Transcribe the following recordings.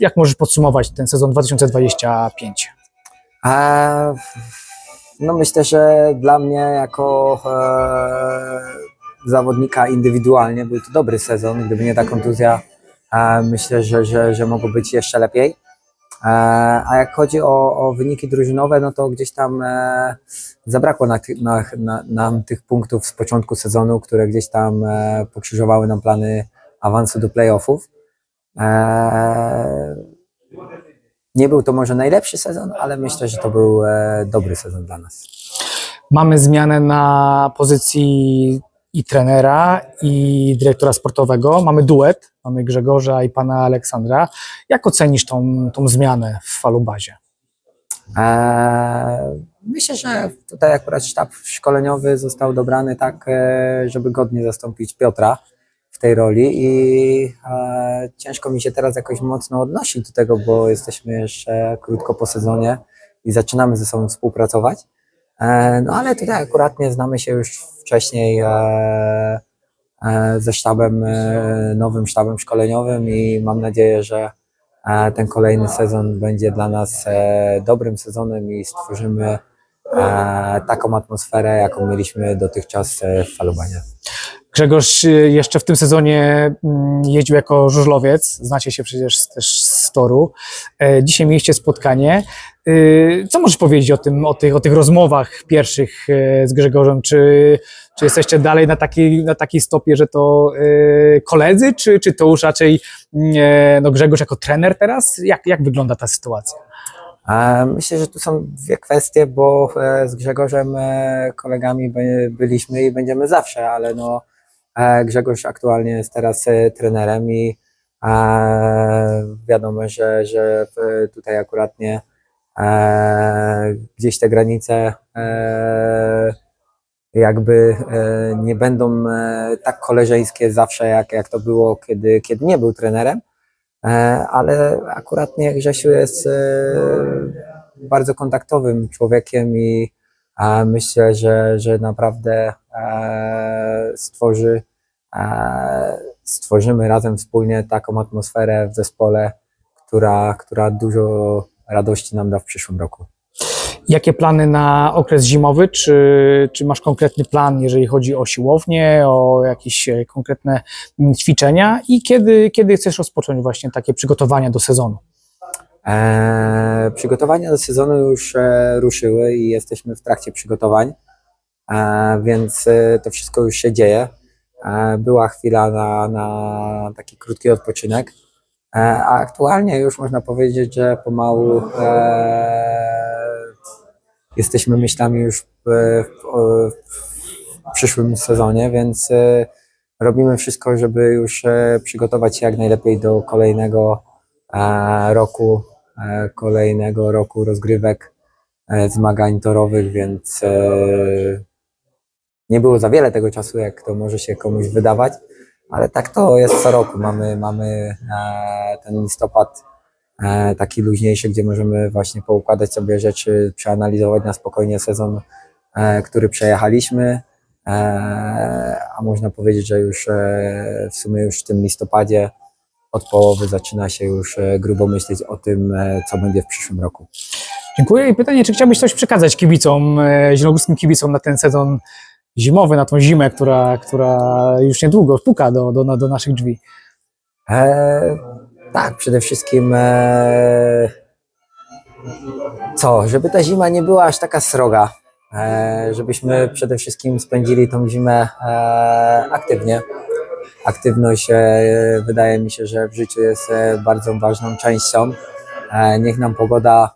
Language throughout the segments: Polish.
jak możesz podsumować ten sezon 2025? A, no myślę, że dla mnie jako e, zawodnika indywidualnie był to dobry sezon. Gdyby nie ta kontuzja, e, myślę, że, że, że mogło być jeszcze lepiej. E, a jak chodzi o, o wyniki drużynowe, no to gdzieś tam e, zabrakło na, na, na, nam tych punktów z początku sezonu, które gdzieś tam e, pokrzyżowały nam plany awansu do playoffów. E, nie był to może najlepszy sezon, ale myślę, że to był e, dobry sezon dla nas. Mamy zmianę na pozycji i trenera, i dyrektora sportowego. Mamy duet, mamy Grzegorza i pana Aleksandra. Jak ocenisz tą, tą zmianę w Falubazie? E, myślę, że tutaj akurat sztab szkoleniowy został dobrany tak, e, żeby godnie zastąpić Piotra tej roli i e, ciężko mi się teraz jakoś mocno odnosić do tego, bo jesteśmy jeszcze krótko po sezonie i zaczynamy ze sobą współpracować. E, no ale tutaj akuratnie znamy się już wcześniej e, e, ze sztabem, e, nowym sztabem szkoleniowym i mam nadzieję, że e, ten kolejny sezon będzie dla nas dobrym sezonem i stworzymy taką atmosferę, jaką mieliśmy dotychczas w Falubanie. Grzegorz y, jeszcze w tym sezonie mm, jeździł jako żużlowiec, znacie się przecież też z toru. E, Dzisiaj mieliście spotkanie. Y, Co możesz powiedzieć o, tym, o, tych, o tych rozmowach pierwszych e, z Grzegorzem? Czy, czy jesteście dalej na takiej, na takiej stopie, że to e, koledzy, czy, czy to już raczej e, no Grzegorz jako trener teraz? Jak, jak wygląda ta sytuacja? Myślę, że tu są dwie kwestie, bo z Grzegorzem kolegami by- byliśmy i będziemy zawsze, ale no Grzegorz aktualnie jest teraz e, trenerem i e, wiadomo, że, że e, tutaj akuratnie e, gdzieś te granice e, jakby e, nie będą e, tak koleżeńskie zawsze, jak, jak to było, kiedy, kiedy nie był trenerem. E, ale akuratnie Grzesiu jest e, bardzo kontaktowym człowiekiem i e, myślę, że, że naprawdę e, stworzy, e, stworzymy razem wspólnie taką atmosferę w zespole, która, która dużo radości nam da w przyszłym roku. Jakie plany na okres zimowy? Czy, czy masz konkretny plan, jeżeli chodzi o siłownię, o jakieś e, konkretne mm, ćwiczenia i kiedy, kiedy chcesz rozpocząć właśnie takie przygotowania do sezonu? E, przygotowania do sezonu już e, ruszyły i jesteśmy w trakcie przygotowań, e, więc e, to wszystko już się dzieje. Była chwila na, na taki krótki odpoczynek, a aktualnie już można powiedzieć, że pomału jesteśmy myślami już w, w, w przyszłym sezonie, więc robimy wszystko, żeby już przygotować się jak najlepiej do kolejnego roku, kolejnego roku rozgrywek, e, zmagań torowych, więc e, nie było za wiele tego czasu, jak to może się komuś wydawać, ale tak to jest co roku. Mamy, mamy e, ten listopad e, taki luźniejszy, gdzie możemy właśnie poukładać sobie rzeczy, przeanalizować na spokojnie sezon, e, który przejechaliśmy. E, a można powiedzieć, że już e, w sumie już w tym listopadzie od połowy zaczyna się już e, grubo myśleć o tym, e, co będzie w przyszłym roku. Dziękuję i pytanie, czy chciałbyś coś przekazać kibicom, e, zielonogórskim kibicom na ten sezon zimowy, na tą zimę, która, która już niedługo puka do, do, do naszych drzwi? Tak, przede wszystkim co, żeby ta zima nie była aż taka sroga, żebyśmy przede wszystkim spędzili tą zimę aktywnie. Aktywność e, wydaje mi się, że w życiu jest e, bardzo ważną częścią. E, niech nam pogoda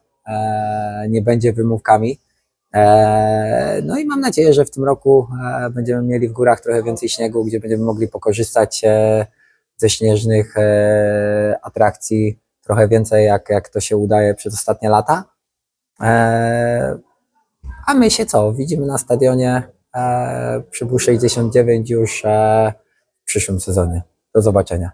nie będzie wymówkami. No i mam nadzieję, że w tym roku będziemy mieli w górach trochę więcej śniegu, gdzie będziemy mogli pokorzystać ze śnieżnych atrakcji trochę więcej, jak, jak to się udaje przez ostatnie lata. A my się co? Widzimy na stadionie przy W69 już przyszłym sezonie. Do zobaczenia.